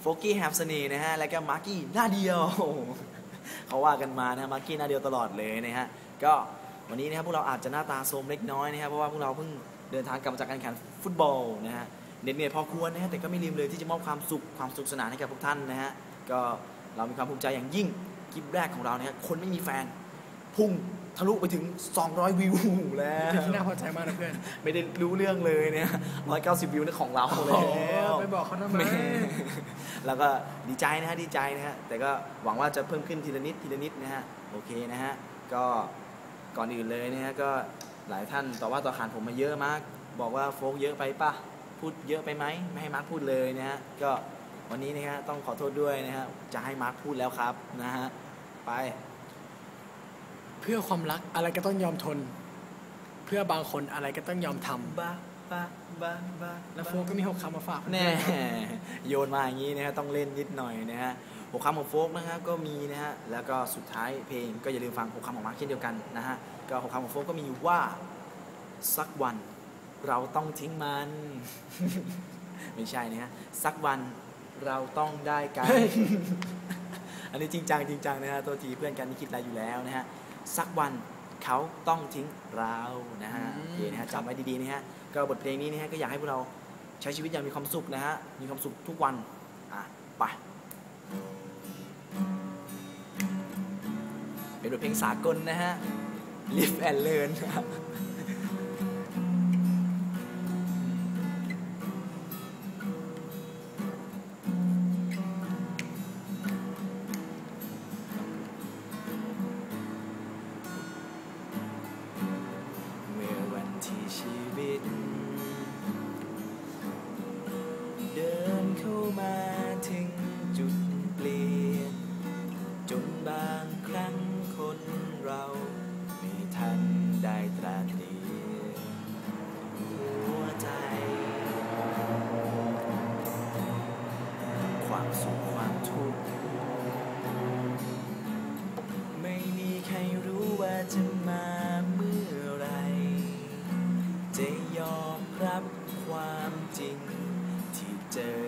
โฟกี้แฮปสนีนะฮะ แล้วก็มาร์กี้หน้าเดียว เขาว่ากันมานะมาร์กี้หน้าเดียวตลอดเลยนะฮะ ก็วันนี้นะครับพวกเราอาจจะหน้าตาโทรมเล็กน้อยนะครับ เพราะว่าพวกเราเพิ่งเดินทางกลับมาจากการแข่งฟุตบอลนะฮะเหน็ดเหนื่อยพอควรนะฮะ แต่ก็ไม่ลืมเลยที่จะมอบความสุขความสุขสนานให้กับพวกท่านนะฮะ ก็เรามีความภูมิใจอย่างยิ่งคลิปแรกของเราเนี่ยคนไม่มีแฟน พุ่งทะลุไปถึง 200 วิวแล้วเป็นที่น่าพอใจมากนะเพื่อน ไม่ได้รู้เรื่องเลยเนี่ย 190 วิวนี่ของเราแล้วไปบอกเขาทำไมแหแล้วก็ดีใจนะฮะดีใจนะฮะ แต่ก็หวังว่าจะเพิ่มขึ้นทีละนิดทีละนิดนะฮะ โอเคนะฮะ ก็ก่อนอื่นเลยนะฮะ ก็หลายท่านต่อว่าต่อขานผมมาเยอะมาก บอกว่าโฟกเยอะไปป่ะพูดเยอะไปไหมไม่ให้มาร์คพูดเลยนะฮะ ก็วันนี้นะฮะต้องขอโทษด้วยนะฮะ จะให้มาร์คพูดแล้วครับนะฮะ ไป เพื่อความรักอะไรก็ต้องยอมทน เพื่อบางคนอะไรก็ต้องยอมทำบ้าบ้าบ้าบ้าแล้วโฟก็มีหกคำมาฝากแน่โยนมาอย่างนี้นะฮะต้องเล่นนิดหน่อยนะฮะหัวคำของโฟกนะฮะก็มีนะฮะแล้วก็สุดท้ายเพลงก็อย่าลืมฟังหัวคำของมาร์คเช่นเดียวกันนะฮะก็หัวคำของโฟกก็มีอยู่ว่าสักวันเราต้องทิ้งมัน ไม่ใช่นะฮะสักวันเราต้องได้กัน อันนี้จริงจังจริงจังนะฮะตัวทีเพื่อนกันนี่คิดอะไรอยู่แล้วนะฮะ สักวันเขาต้องทิ้งเรานะฮะโอเคนะฮะจำไว้ดีๆนะฮะก็บทเพลงนี้นะฮะก็อยากให้พวกเราใช้ชีวิตอย่างมีความสุขนะฮะมีความสุขทุกวันอะไปเป็นบทเพลงสากลนะฮะ Live and Learn มาถึงจุดเปลี่ยน จนบางครั้งคนเราไม่ทันได้ตราตรีหัวใจ ความสุขความทุกข์ไม่มีใครรู้ว่าจะมาเมื่อไร จะยอมรับความจริงที่เจอ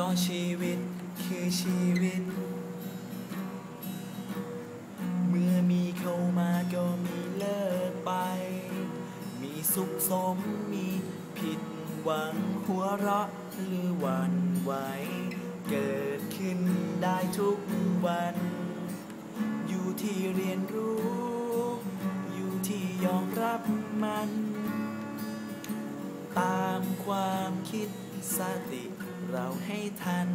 ราะชีวิตคือชีวิต เมื่อมีเข้ามาก็มีเลิกไป มีสุขสมมีผิดหวังหัวเราะหรือหวั่นไหวเกิดขึ้นได้ทุกวัน อยู่ที่เรียนรู้ อยู่ที่ยอมรับมัน ตามความคิดสติ เราให้ทัน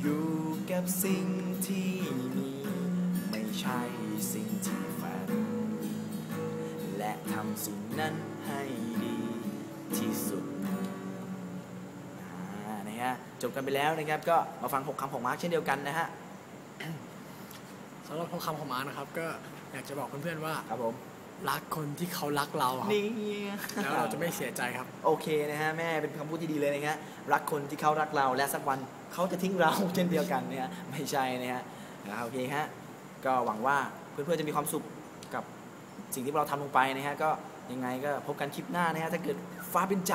อยู่กับสิ่งที่มี ไม่ใช่สิ่งที่ฝัน และทำสิ่งนั้นให้ดีที่สุดอ่านะฮะจบกันไปแล้วนะครับ ก็มาฟังหกคำของมาร์คเช่นเดียวกันนะฮะสำหรับหกคำของมานะครับ ก็อยากจะบอกเพื่อนๆว่าครับผม รักคนที่เขารักเราครับนี่แล้วเราจะไม่เสียใจครับ โอเคนะฮะแม่เป็นคำพูดที่ดีเลยนะฮะรักคนที่เขารักเราและสักวันเขาจะทิ้งเราเช่นเดียวกันเนี่ยไม่ใช่นะฮะอ่าโอเคฮะก็หวังว่าเพื่อนๆจะมีความสุขกับสิ่งที่เราทำลงไปนะฮะก็ยังไงก็พบกันคลิปหน้านะฮะถ้าเกิดฟ้าเป็นใจ